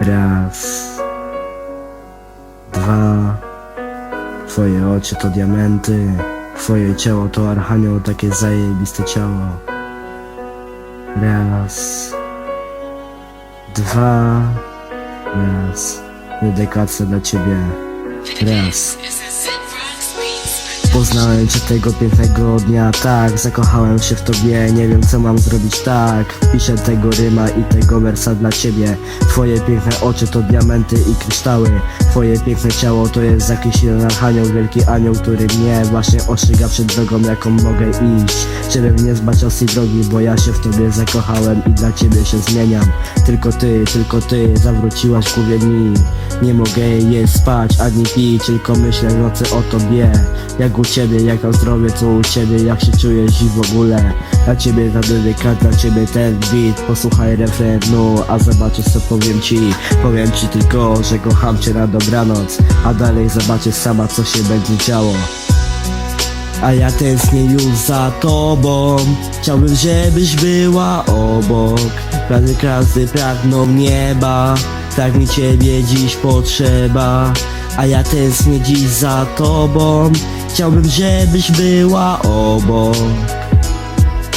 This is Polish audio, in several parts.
Raz. Dwa. Twoje oczy to diamenty. Twoje ciało to archanioł, takie zajebiste ciało. Raz. Dwa. Raz. Dedykacja dla ciebie. Raz. Poznałem cię tego pięknego dnia, tak Zakochałem się w tobie, nie wiem co mam zrobić tak. Piszę tego ryma i tego wersa dla ciebie. Twoje piękne oczy to diamenty i kryształy. Twoje piękne ciało to jest jakiś jeden archanioł Wielki anioł, który mnie właśnie ostrzyga przed drogą jaką mogę iść. Żeby mnie zbaczał z tej drogi, bo ja się w tobie zakochałem I dla ciebie się zmieniam. Tylko ty, tylko ty zawróciłaś głowie mi Nie mogę jeść, spać, ani pić Tylko myślę w nocy o tobie. Jak ciebie, jak na zdrowie, co u ciebie Jak się czujesz i w ogóle. Dla ciebie ta dedykat, dla ciebie ten beat. Posłuchaj refrenu, a zobaczysz co powiem ci. Powiem ci tylko, że kocham cię na dobranoc A dalej zobaczysz sama co się będzie działo. A ja tęsknię już za tobą. Chciałbym, żebyś była obok. Każdy każdy pragną nieba. Tak mi ciebie dziś potrzeba. A ja tęsknię dziś za tobą Chciałbym, żebyś była obok.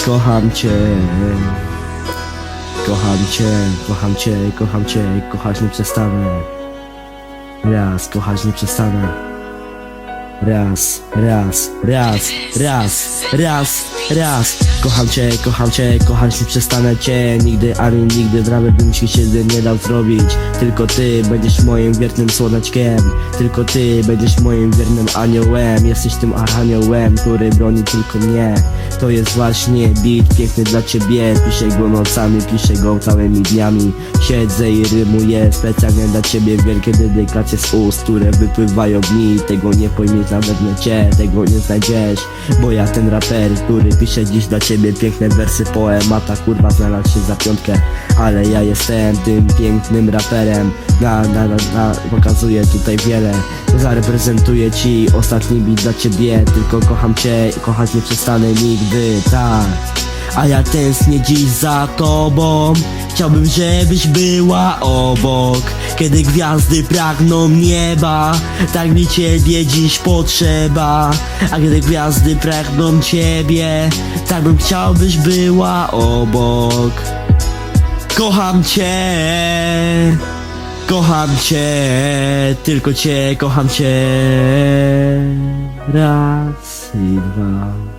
Kocham cię. Kocham cię, kocham cię, kocham cię. Kochać nie przestanę. Raz, kochać nie przestanę Raz, raz, raz, raz, raz, raz. Kocham cię, kocham cię, kochać nie przestanę cię. Nigdy ani nigdy w ramy bym ci się nie dał zrobić. Tylko ty będziesz moim wiernym słoneczkiem. Tylko ty będziesz moim wiernym aniołem. Jesteś tym aniołem, który broni tylko mnie. To jest właśnie beat piękny dla ciebie. Piszę go nocami, piszę go całymi dniami. Siedzę i rymuję specjalnie dla ciebie Wielkie dedykacje z ust, które wypływają mi. Tego nie pojmiesz nawet w necie, tego nie znajdziesz Bo ja ten raper, który pisze dziś dla ciebie Piękne wersy poemata, kurwa znalazł się za piątkę. Ale ja jestem tym pięknym raperem. Na, na, na, na, Pokazuję tutaj wiele. Zareprezentuję ci ostatni beat dla ciebie Tylko kocham cię, kochać nie przestanę nigdy, tak. A ja tęsknię dziś za tobą. Chciałbym, żebyś była obok Kiedy gwiazdy pragną nieba Tak mi ciebie dziś potrzeba. A kiedy gwiazdy pragną ciebie Tak bym chciał, byś była obok. Kocham cię Kocham cię Tylko cię kocham cię. Raz i dwa